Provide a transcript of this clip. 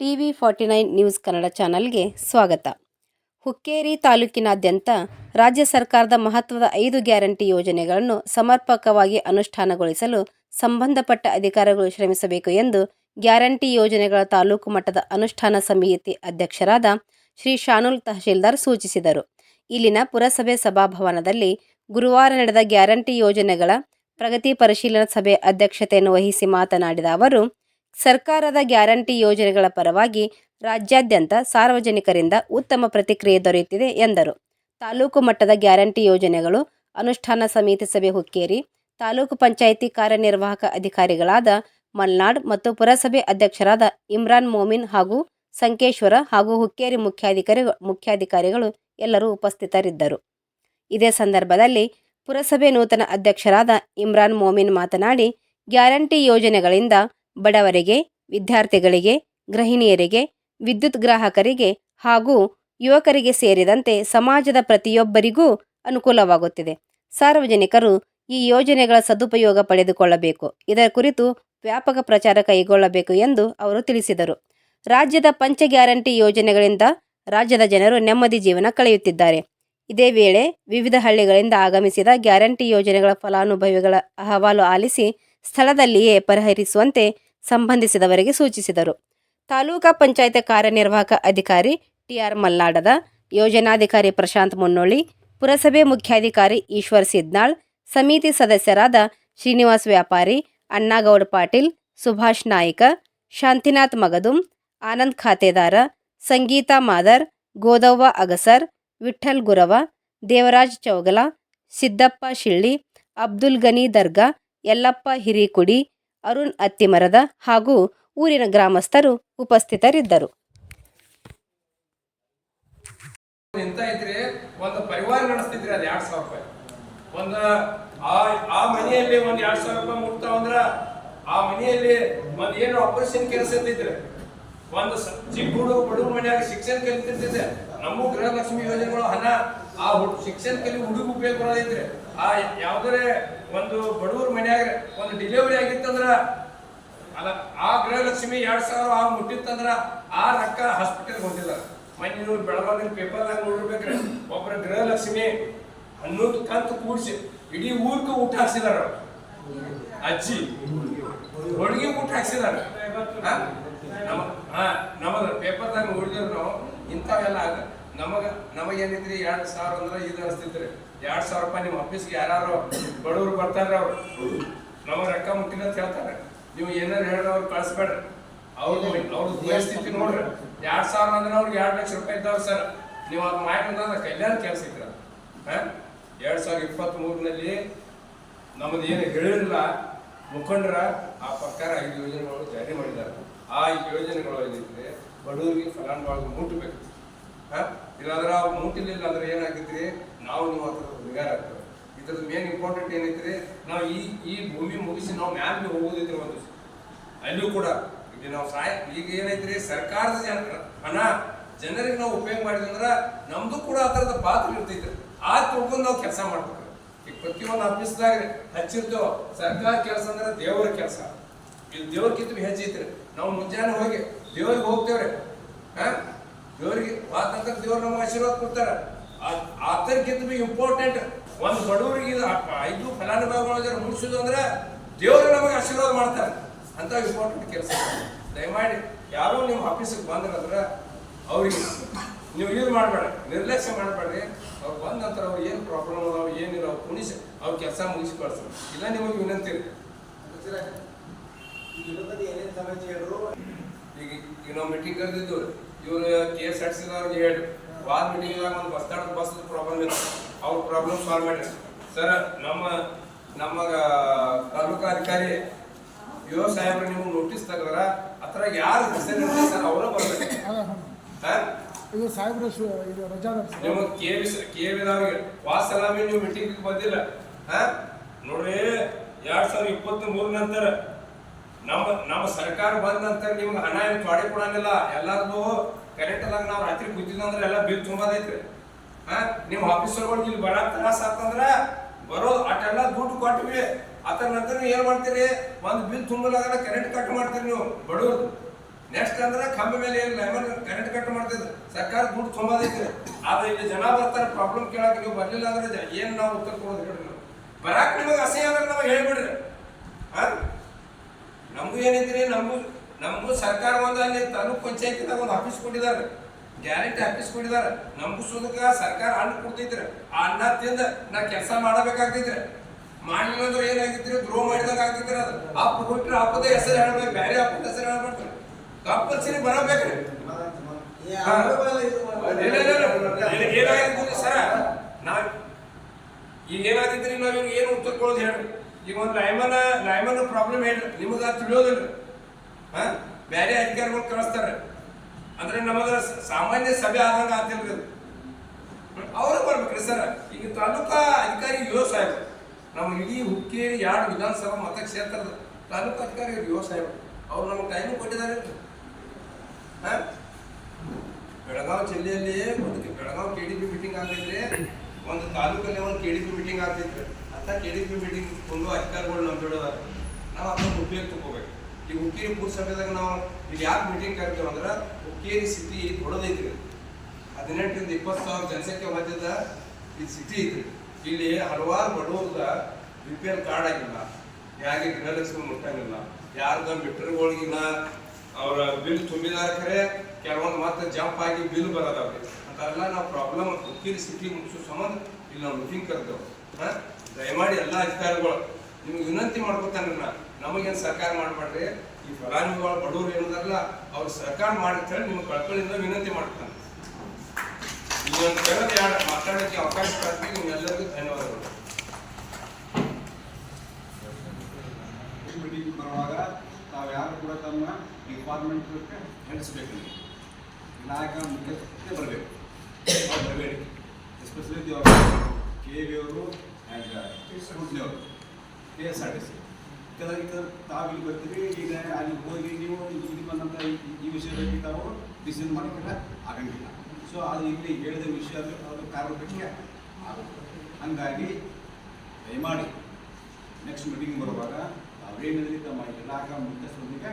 TV forty nine news Kannada ಚಾನಲ್ಗೆ ಸ್ವಾಗತ. ಹುಕ್ಕೇರಿ ತಾಲೂಕಿನಾದ್ಯಂತ ರಾಜ್ಯ ಸರ್ಕಾರದ ಮಹತ್ವದ ಐದು ಗ್ಯಾರಂಟಿ ಯೋಜನೆಗಳನ್ನು ಸಮರ್ಪಕವಾಗಿ ಅನುಷ್ಠಾನಗೊಳಿಸಲು ಸಂಬಂಧಪಟ್ಟ ಅಧಿಕಾರಿಗಳು ಶ್ರಮಿಸಬೇಕು ಎಂದು ಗ್ಯಾರಂಟಿ ಯೋಜನೆಗಳ ತಾಲೂಕು ಮಟ್ಟದ ಅನುಷ್ಠಾನ ಸಮಿತಿ ಅಧ್ಯಕ್ಷರಾದ ಶ್ರೀ ಶಾನುಲ್ ತಹಶೀಲ್ದಾರ್ ಸೂಚಿಸಿದರು. ಇಲ್ಲಿನ ಪುರಸಭೆ ಸಭಾಭವನದಲ್ಲಿ ಗುರುವಾರ ನಡೆದ ಗ್ಯಾರಂಟಿ ಯೋಜನೆಗಳ ಪ್ರಗತಿ ಪರಿಶೀಲನಾ ಸಭೆ ಅಧ್ಯಕ್ಷತೆಯನ್ನು ವಹಿಸಿ ಮಾತನಾಡಿದ ಅವರು ಸರ್ಕಾರದ ಗ್ಯಾರಂಟಿ ಯೋಜನೆಗಳ ಪರವಾಗಿ ರಾಜ್ಯಾದ್ಯಂತ ಸಾರ್ವಜನಿಕರಿಂದ ಉತ್ತಮ ಪ್ರತಿಕ್ರಿಯೆ ದೊರೆಯುತ್ತಿದೆ ಎಂದರು. ತಾಲೂಕು ಮಟ್ಟದ ಗ್ಯಾರಂಟಿ ಯೋಜನೆಗಳು ಅನುಷ್ಠಾನ ಸಮಿತಿ ಸಭೆ ಹುಕ್ಕೇರಿ, ತಾಲೂಕು ಪಂಚಾಯಿತಿ ಕಾರ್ಯನಿರ್ವಾಹಕ ಅಧಿಕಾರಿಗಳಾದ ಮಲ್ನಾಡ್ ಮತ್ತು ಪುರಸಭೆ ಅಧ್ಯಕ್ಷರಾದ ಇಮ್ರಾನ್ ಮೋಮಿನ್ ಹಾಗೂ ಸಂಕೇಶ್ವರ ಹಾಗೂ ಹುಕ್ಕೇರಿ ಮುಖ್ಯಾಧಿಕಾರಿ ಮುಖ್ಯಾಧಿಕಾರಿಗಳು ಎಲ್ಲರೂ ಉಪಸ್ಥಿತರಿದ್ದರು. ಇದೇ ಸಂದರ್ಭದಲ್ಲಿ ಪುರಸಭೆ ನೂತನ ಅಧ್ಯಕ್ಷರಾದ ಇಮ್ರಾನ್ ಮೋಮಿನ್ ಮಾತನಾಡಿ, ಗ್ಯಾರಂಟಿ ಯೋಜನೆಗಳಿಂದ ಬಡವರಿಗೆ, ವಿದ್ಯಾರ್ಥಿಗಳಿಗೆ, ಗೃಹಿಣಿಯರಿಗೆ, ವಿದ್ಯುತ್ ಗ್ರಾಹಕರಿಗೆ ಹಾಗೂ ಯುವಕರಿಗೆ ಸೇರಿದಂತೆ ಸಮಾಜದ ಪ್ರತಿಯೊಬ್ಬರಿಗೂ ಅನುಕೂಲವಾಗುತ್ತಿದೆ. ಸಾರ್ವಜನಿಕರು ಈ ಯೋಜನೆಗಳ ಸದುಪಯೋಗ ಪಡೆದುಕೊಳ್ಳಬೇಕು. ಇದರ ಕುರಿತು ವ್ಯಾಪಕ ಪ್ರಚಾರ ಕೈಗೊಳ್ಳಬೇಕು ಎಂದು ಅವರು ತಿಳಿಸಿದರು. ರಾಜ್ಯದ ಪಂಚ ಗ್ಯಾರಂಟಿ ಯೋಜನೆಗಳಿಂದ ರಾಜ್ಯದ ಜನರು ನೆಮ್ಮದಿ ಜೀವನ ಕಳೆಯುತ್ತಿದ್ದಾರೆ. ಇದೇ ವೇಳೆ ವಿವಿಧ ಹಳ್ಳಿಗಳಿಂದ ಆಗಮಿಸಿದ ಗ್ಯಾರಂಟಿ ಯೋಜನೆಗಳ ಫಲಾನುಭವಿಗಳ ಅಹವಾಲು ಆಲಿಸಿ ಸ್ಥಳದಲ್ಲಿಯೇ ಪರಿಹರಿಸುವಂತೆ ಸಂಬಂಧಿಸಿದವರಿಗೆ ಸೂಚಿಸಿದರು. ತಾಲೂಕಾ ಪಂಚಾಯತ್ ಕಾರ್ಯನಿರ್ವಾಹಕ ಅಧಿಕಾರಿ ಟಿಆರ್ ಮಲ್ಲಾಡದ ಯೋಜನಾಧಿಕಾರಿ ಪ್ರಶಾಂತ್ ಮುನ್ನೋಳಿ, ಪುರಸಭೆ ಮುಖ್ಯಾಧಿಕಾರಿ ಈಶ್ವರ್ ಸಿದ್ನಾಳ್, ಸಮಿತಿ ಸದಸ್ಯರಾದ ಶ್ರೀನಿವಾಸ್ ವ್ಯಾಪಾರಿ, ಅಣ್ಣಾಗೌಡ ಪಾಟೀಲ್, ಸುಭಾಷ್ ನಾಯ್ಕ, ಶಾಂತಿನಾಥ್ ಮಗದುಂ, ಆನಂದ್ ಖಾತೆದಾರ, ಸಂಗೀತಾ ಮಾದರ್, ಗೋದವ್ವ ಅಗಸರ್, ವಿಠ್ಠಲ್ ಗುರವ, ದೇವರಾಜ್ ಚೌಗಲ, ಸಿದ್ದಪ್ಪ ಶಿಳ್ಳಿ, ಅಬ್ದುಲ್ ಗನಿ ದರ್ಗಾ, ಯಲ್ಲಪ್ಪ ಹಿರೀಕುಡಿ ಅರುಣ್ ಅತ್ತಿಮರದ ಹಾಗೂ ಊರಿನ ಗ್ರಾಮಸ್ಥರು ಉಪಸ್ಥಿತರಿದ್ದರು. ಒಂದು ಪರಿವಾರ ನಡೆಸ್ತಿದ್ರಿ ಅದ್ ಎರಡ್ ಸಾವಿರ ರೂಪಾಯಿ. ಒಂದ ಆ ಮನೆಯಲ್ಲಿ ಒಂದ್ ಎರಡ್ ಸಾವಿರ ರೂಪಾಯಿ ಮುಟ್ತಾವ ಅಂದ್ರ ಆ ಮನೆಯಲ್ಲಿ ಒಂದ್ ಏನು ಆಪರೇಷನ್ ಕೆಲಸ ಇದ್ದಿದ್ರೆ, ಒಂದು ಸ- ಚಿಕ್ಕ ಹುಡುಗ ಬಡವ್ರ ಮನೆಯಾಗ ಶಿಕ್ಷಣ ಕಲಿತಿರ್ತಿದ್ರೆ ನಮ್ಮ ಗೃಹಲಕ್ಷ್ಮಿ ಯೋಜನೆಗಳು ಹಣ, ಆ ಶಿಕ್ಷಣ ಕಲಿ ಹುಡುಗ ಉಪಯೋಗ ಬರೋದೈತ್ರಿ ಆ ಯಾವ್ದಾರೆ ಒಂದು ಬಡವ್ರ ಮನ್ಯಾಗ ಒಂದು ಡಿಲಿವರಿ ಆಗಿತ್ತಂದ್ರ, ಅಲ್ಲ, ಆ ಗೃಹಲಕ್ಷ್ಮಿ ಎರಡ್ ಸಾವಿರ ಆ ಮುಟ್ಟಿತ್ತಂದ್ರ, ಆ ರೊಕ್ಕ ಹಾಸ್ಪಿಟಲ್ ಹೋಗಿಲ್ಲ. ಮೊನ್ನೆ ನೀವು ಪೇಪರ್ ನಾಗ ನೋಡಿರ್ಬೇಕ್ರಿ ಒಬ್ಬರ ಗೃಹಲಕ್ಷ್ಮಿ ಹನ್ನೊಂದು ಕಂತು ಕೂಡಿಸಿ, ಇಡೀ ಊರ್ಗೆ ಊಟ ಹಾಕ್ಸಿದಾರ. ಅಜ್ಜಿ ಹೋಳಿಗೆ ಊಟ ಹಾಕ್ಸಿದಾರ. ನಮಗ ಪೇಪರ್ದಾಗ ನೋಡಿದ್ರು ನಾವು ಇಂಥವೆಲ್ಲ ನಮಗ ನಮಗೇನಿದ್ರಿ ಎರಡು ಸಾವಿರ ಅಂದ್ರೆ ಇದು ಅನಿಸ್ತಿದ್ರಿ ಎರಡ್ ಸಾವಿರ ರೂಪಾಯಿ ನಿಮ್ಮ ಆಫೀಸ್ಗೆ ಯಾರು ಬಡವರು ಬರ್ತಾರೆ ಅವ್ರು. ನಮಗೆ ರೊಕ್ಕ ಮುಟ್ಟಿಲ್ಲ ಅಂತ ಹೇಳ್ತಾರೆ. ನೀವು ಏನಾರು ಹೇಳ್ರಿ ಅವ್ರು ಕಳ್ಸ್ಬೇಡ್ರಿ. ಅವ್ರದ್ದು ಅವ್ರದ್ದು ಪರಿಸ್ಥಿತಿ ನೋಡ್ರಿ. ಎರಡ್ ಸಾವಿರ ಅಂದ್ರೆ ಅವ್ರಿಗೆ ಎರಡು ಲಕ್ಷ ರೂಪಾಯಿ ಇದ್ದಾವೆ ಸರ್. ನೀವು ಅದು ಮಾಡಿದ್ರೆ ಕಲ್ಯಾಣ ಕೆಲಸ ಇದ್ರ ಎರಡ್ ಸಾವಿರದ ಇಪ್ಪತ್ತ್ ಮೂರ್ನಲ್ಲಿ ನಮ್ಮದು ಏನು ಹೇಳಿರಲಿಲ್ಲ. ಮುಖಂಡರ ಆ ಪ್ರಕಾರ ಐದು ಯೋಜನೆಗಳು ಜಾರಿ ಮಾಡಿದ್ದಾರೆ. ಆ ಯೋಜನೆಗಳು ಏನಿದ್ರೆ ಬಡವರಿಗೆ ಫಲಾನುಭವಿಗಳು ಮುಟ್ಟಬೇಕು ಹಾ? ಇಲ್ಲಾಂದ್ರೆ ಅವ್ರು ಮುಟ್ಟಿಲಿಲ್ಲ ಅಂದ್ರೆ ಏನಾಗೈತ್ರಿ? ನಾವು ನೀವು ಹತ್ರ ಬಿಗಾರ ಆಗ್ತದೆ. ಇದ್ರದ್ದು ಮೇನ್ ಇಂಪಾರ್ಟೆಂಟ್ ಏನೈತ್ರಿ? ನಾವು ಈ ಈ ಭೂಮಿ ಮುಗಿಸಿ ನಾವು ಮ್ಯಾಲೆ ಹೋಗೋದಿದ್ರೆ ಒಂದು ಅಲ್ಲಿಯೂ ಕೂಡ ಈಗ ನಾವು ಸಹಾಯ ಈಗ ಏನೈತ್ರಿ? ಸರ್ಕಾರದ ಜನ ಹಣ ಜನರಿಗೆ ನಾವು ಉಪಯೋಗ ಅಂದ್ರೆ ನಮ್ದು ಕೂಡ ಆ ಥರದ ಪಾತ್ರ ಇರ್ತೈತೆ ಆ ತೊಗೊಂಡು ನಾವು ಕೆಲಸ ಮಾಡ್ಬೇಕು. ಈಗ ಪ್ರತಿಯೊಂದು ಆಫೀಸ್ದಾಗ ಹಚ್ಚಿರ್ತೇವ, ಸರ್ಕಾರ ಕೆಲಸ ಅಂದ್ರೆ ದೇವರ ಕೆಲಸ. ಇದು ದೇವ್ರಕ್ಕಿಂತ ಹೆಚ್ಚೈತ್ರಿ ನಾವು ಮುಂಜಾನೆ ಹೋಗಿ ದೇವ್ರಿಗೆ ಹೋಗ್ತೇವ್ರಿ. ಹಾ? ದೇವ್ರಿಗೆ ವಾತಂತ್ರ ದೇವ್ರು ನಮ್ಗೆ ಆಶೀರ್ವಾದ ಕೊಡ್ತಾರೆ ಆತರ್ಕಿಂತ ಬಿ ಇಂಪಾರ್ಟೆಂಟ್ ಒಂದು ಬಡವರಿಗೆ ಇದು ಐದು ಫಲಾನುಭವಿಗಳು ಮುಗಿಸೋದು ಅಂದ್ರೆ ದೇವರು ನಮಗೆ ಆಶೀರ್ವಾದ ಮಾಡ್ತಾರೆ ಅಂತ ಇಂಪಾರ್ಟೆಂಟ್ ಕೆಲಸ ದಯಮಾಡಿ ಯಾರೋ ನಿಮ್ಮ ಆಫೀಸಿಗೆ ಬಂದ್ರಂದ್ರೆ ಅವ್ರಿಗೆ ನೀವು ಇದು ಮಾಡಬೇಡ ನಿರ್ಲಕ್ಷ್ಯ ಮಾಡಬೇಡ್ರಿ ಅವ್ರು ಬಂದ ನಂತರ ಅವ್ರು ಏನು ಪ್ರಾಬ್ಲಮ್ ಅದಾವ ಏನಿಲ್ಲ ಅವ್ರು ಕುಣಿಸಿ ಅವ್ರ ಕೆಲಸ ಮುಗಿಸಿ ಇಲ್ಲ ನಿಮಗೆ ವಿನಂತಿ ಈಗ ಈಗ ನಾವು ಮೀಟಿಂಗ್ ಕರೆದಿದ್ದು ಇವ್ರು ಕೆ ಎಸ್ ಆರ್ ಸಿ ಅವ್ರಿಗೆ ಹೇಳಿ ಮೀಟಿಂಗ್ ಮೀಟಿಂಗ್ದಾಗ ಒಂದು ಬಸ್ ಸ್ಟ್ಯಾಂಡ್ ಬಸ್ ಪ್ರಾಬ್ಲಮ್ ಇತ್ತು. ಅವ್ರ ಪ್ರಾಬ್ಲಮ್ ಸಾಲ್ವ್ ಮಾಡಿ ಸರ್ ನಮ್ಮ ನಮ್ಮ ತಾಲೂಕಾ ಅಧಿಕಾರಿ ಯೋ ಸಾಹೇಬ್ರು ನಿಮ್ಗೆ ನೋಟಿಸ್ ತೆಗದ್ರ. ಅತ್ರ ಯಾರು ಹೆಸರು ಸರ್ ಅವರ ಬರ್ಬೇಕು ಸರ್ ಇದು ಸಾಹೇಬ್ರ ಇದು ರಜಾ ನಿಮಗೆ ಕೆ ವಿ ಕೆ ವಿದವ್ರಿಗೆ ವಾಸ ಸಲಾಮಿ ನೀವು ಮೀಟಿಂಗ್ ಬಂದಿಲ್ಲ. ಹಾ? ನೋಡ್ರಿ ಎರಡ್ ಸಾವಿರದ ಇಪ್ಪತ್ತ್ ಮೂರ ನಂತರ ನಮ್ಮ ನಮ್ಮ ಸರ್ಕಾರ ಬಂದ ನಂತರ ನಿಮ್ಗೆ ಹಣ ಏನು ತೊಡೆ ಕೊಡಂಗಿಲ್ಲ. ಎಲ್ಲಾರ್ದು ಕರೆಂಟ್ ಅಲ್ಲ ನಾವು ರಾತ್ರಿ ಕೂತಿದ್ದಂದ್ರೆ ಎಲ್ಲ ಬಿಲ್ ತುಂಬದೈತ್ರಿ. ಹಾ? ನಿಮ್ಮ ಆಫೀಸರ್ಗಳಿಗೆ ಇಲ್ಲಿ ಬರ ತ್ರಾಸ ಆತಂದ್ರ ಬರೋದು ಅಟೆಲ್ಲ ದುಡ್ಡು ಕೊಟ್ವಿ. ಅದ್ರ ನಂತರ ಏನ್ ಮಾಡ್ತೀರಿ? ಒಂದು ಬಿಲ್ ತುಂಬಲಾಗಲ್ಲ ಕರೆಂಟ್ ಕಟ್ ಮಾಡ್ತೀರಿ ನೀವು ಬಡವ್ರದ್ದು ನೆಕ್ಸ್ಟ್ ಅಂದ್ರೆ ಕಂಬ ಮೇಲೆ ಏನು ಲೆಮನ್ ಕರೆಂಟ್ ಕಟ್ ಮಾಡ್ತಿದ್ರು. ಸರ್ಕಾರ ದುಡ್ಡು ತುಂಬಾದೈತ್ರಿ. ಆದ್ರೆ ಇಲ್ಲಿ ಜನ ಬರ್ತಾರೆ ಪ್ರಾಬ್ಲಮ್ ಕೇಳಕ್ ನೀವು ಬರ್ಲಿಲ್ಲ ಅಂದ್ರೆ ಏನು ನಾವು ಉತ್ತರ ಕೊಡೋದು ಬರಾಕ್ ನಿಮಗೆ ಅಸಹ್ಯ ಅಂದ್ರೆ ನಮಗೆ ಹೇಳ್ಬಿಡ್ರಿ. ಹಾ? ನಮಗೂ ಏನಿದ್ರೆ ನಮಗೂ ನಮಗೂ ಸರ್ಕಾರ ಒಂದು ಅಲ್ಲಿ ತಾಲೂಕು ಪಂಚಾಯತಿದಾಗ ಒಂದು ಆಫೀಸ್ ಕೊಟ್ಟಿದ್ದಾರೆ. ಗ್ಯಾರಂಟಿ ಆಫೀಸ್ ಕೊಟ್ಟಿದ್ದಾರೆ. ನಮಗೂ ಸುದಕ ಸರ್ಕಾರ ಹಣ್ಣು ಕೊಡ್ತಿದ್ರೆ. ಆ ಅನ್ನ ತಿಂದ ನಾ ಕೆಲಸ ಮಾಡಬೇಕಾಗ್ತಿದ್ರೆ. ಮಾಡಿಲ್ಲ ಅಂದ್ರೆ ಏನಾಗಿದ್ರೆ ದ್ರೋಹ ಮಾಡಿದಾಗ ಆಗ್ತಿದ್ರೆ ಅದು. ಅಪ್ಪ ಕೊಟ್ಟರೆ ಅಪ್ಪದ ಹೆಸರು ಹೇಳ್ಬೇಕು. ಬೇರೆ ಅಪ್ಪದ ಹೆಸರು ಹೇಳ್ಬಾರ್ದು. ಕಂಪಲ್ಸರಿ ಬರಬೇಕ್ರಿ. ಗೊತ್ತಾ ಸರ? ನಾವ್ ಈಗ ಏನಾಗಿದ್ರಿ? ನಾವ್ ಏನು ಉತ್ತರ ಕೊಡೋದು ಹೇಳ್ರಿ ಒಂದು ಲೈಮನ್ ಲೈಮನ್ ಪ್ರಾಬ್ಲಮ್ ಹೇಳ್ರಿ. ನಿಮಗೆ ಅದು ತಿಳಿಯೋದಿಲ್ಲ ಹಾ? ಬೇರೆ ಅಧಿಕಾರಿಗಳು ಕಳಿಸ್ತಾರೆ. ಅಂದ್ರೆ ನಮಗ ಸಾಮಾನ್ಯ ಸಭೆ ಆದಂಗ ಆಗ್ತಿಲ್ರಿ ಅದು. ಅವರು ಬರ್ಬೇಕ್ರಿ ಸರ್. ಈಗ ತಾಲೂಕಾ ಅಧಿಕಾರಿ ಯೋ ಸಾಹೇಬ್. ನಮ್ಮ ಇಡೀ ಹುಕ್ಕೇರಿ ಎರಡು ವಿಧಾನಸಭಾ ಮತಕ್ಷೇತ್ರದ ತಾಲೂಕು ಅಧಿಕಾರಿ ಯೋ ಸಾಹೇಬ್. ಅವ್ರು ನಮಗೆ ಟೈಮ್ ಕೊಟ್ಟಿದ್ದಾರೆ ಹ? ಬೆಳಗಾವಿ ಜಿಲ್ಲೆಯಲ್ಲಿ ಒಂದು Belagavi K D P meeting ಆಗ್ತೈತ್ರಿ. ಒಂದು ತಾಲೂಕಲ್ಲಿ ಒಂದು ಕೆ ಡಿ ಪಿ ಮೀಟಿಂಗ್ ಆಗ್ತೈತ್ರಿ. ಅಂತ ಕೆ ಡಿ ಪಿ ಮೀಟಿಂಗ್ ಕೊಂಡು ಅಧಿಕಾರಿಗಳು ನಮ್ಮ ಬಿಡೋದಾರ ನಾವು ಅದನ್ನ ಉಪಯೋಗ ತಗೋಬೇಕು. ಈ ಹುಕ್ಕೇರಿ ಪುರಸಭೆದಾಗ ನಾವು ಇಲ್ಲಿ ಯಾಕೆ ಮೀಟಿಂಗ್ ಕರಿತೀವಿ ಅಂದ್ರೆ ಹುಕ್ಕೇರಿ ಸಿಟಿ ದೊಡ್ಡದೈತ್ರಿ ಹದಿನೆಂಟರಿಂದ ಇಪ್ಪತ್ತು ಸಾವಿರ ಜನಸಂಖ್ಯೆ ಮಧ್ಯದ ಈ ಸಿಟಿ ಐತ್ರಿ ಇಲ್ಲಿ ಹಲವಾರು ಬಡವರ್ದ ಬಿ ಪಿ ಎಲ್ ಕಾರ್ಡ್ ಆಗಿಲ್ಲ, ಯಾರಿಗೆ ಗೃಹಲಕ್ಷ್ಮಿ ಮುಟ್ಟಂಗಿಲ್ಲ ಯಾರ್ದ ಮೀಟರ್ಗಳಿಗಿನ ಅವರ ಬಿಲ್ ತುಂಬಿದಾರ ಖರೆ ಕೆಲವೊಂದು ಮತ್ತೆ ಜಂಪ್ ಆಗಿ ಬಿಲ್ ಬರೋದಾವ್ರಿ ಅಂತೆಲ್ಲ ನಾವು ಪ್ರಾಬ್ಲಮ್ ಉಕ್ಕೇರಿ ಸಿಟಿ ಮುಗಿಸೋ ಸಂಬಂಧ ಇಲ್ಲಿ ನಾವು ಮೀಟಿಂಗ್ ಕರೆದೇವು. ಹಾ? ದಯಮಾಡಿ ಎಲ್ಲ ಅಧಿಕಾರಿಗಳು, ನಿಮ್ಗೆ ವಿನಂತಿ ಮಾಡ್ಕೊತಾನೆ ನಮಗೇನು ಸರ್ಕಾರ ಮಾಡಬೇಡ್ರಿ. ಈ ಫಲಾನುಭವಿಗಳು ಬಡವರು ಏನದಾರಲ್ಲ ಅವ್ರು ಸರ್ಕಾರ ಹೇಳಿ ನಿಮ್ಗೆ ಕಳ್ಕೊಳ್ಳಿಂದ ವಿನಂತಿ ಮಾಡ್ತಾನೆ ಈ ಒಂದು ಯಾರು ಮಾತಾಡೋಕ್ಕೆ ಅವಕಾಶ ಕೊಡ್ತೀವಿ, ನಿಮ್ಮೆಲ್ಲರಿಗೂ ಧನ್ಯವಾದಗಳು. ಮೀಟಿಂಗ್ ಬರುವಾಗ ತಾವು ಯಾರು ಕೂಡ ತಮ್ಮ ಡಿಪಾರ್ಟ್ಮೆಂಟ್ ನಡೆಸಬೇಕು ನಾಯಕ ಮುಖ್ಯಸ್ಥೆ ಬರಬೇಕು. ಬರಬೇಡಿ. ಎಸ್ಪೆಷಲಿ ಕೆ ವಿ ಅವರು and ಸ್ಕೂಟ್ನಿಯವರು K S R T C ತಾವು ಇಲ್ಲಿ ಬರ್ತೀವಿ ಈಗ ಅಲ್ಲಿ ಹೋಗಿ ನೀವು ಇಲ್ಲಿ ಬಂದಂಥ ಈ- ವಿಷಯದಲ್ಲಿ ತಾವು ಡಿಸಿಷನ್ ಮಾಡೋಕ್ಕಿಲ್ಲ ಆಗಂಗಿಲ್ಲ ಸೊ ಅದು ಇಲ್ಲಿ ಹೇಳಿದ ವಿಷಯ ಅದು ಅದು ಕಾರ್ಯಕ್ಕೆ ಆಗುತ್ತೆ ಹಂಗಾಗಿ, ದಯಮಾಡಿ ನೆಕ್ಸ್ಟ್ ಮೀಟಿಂಗ್ ಬರುವಾಗ ತಾವೇನಿದ್ರೆ ತಮ್ಮ ಇಲಾಖಾ ಮುಖ್ಯಸ್ಥರೊಂದಿಗೆ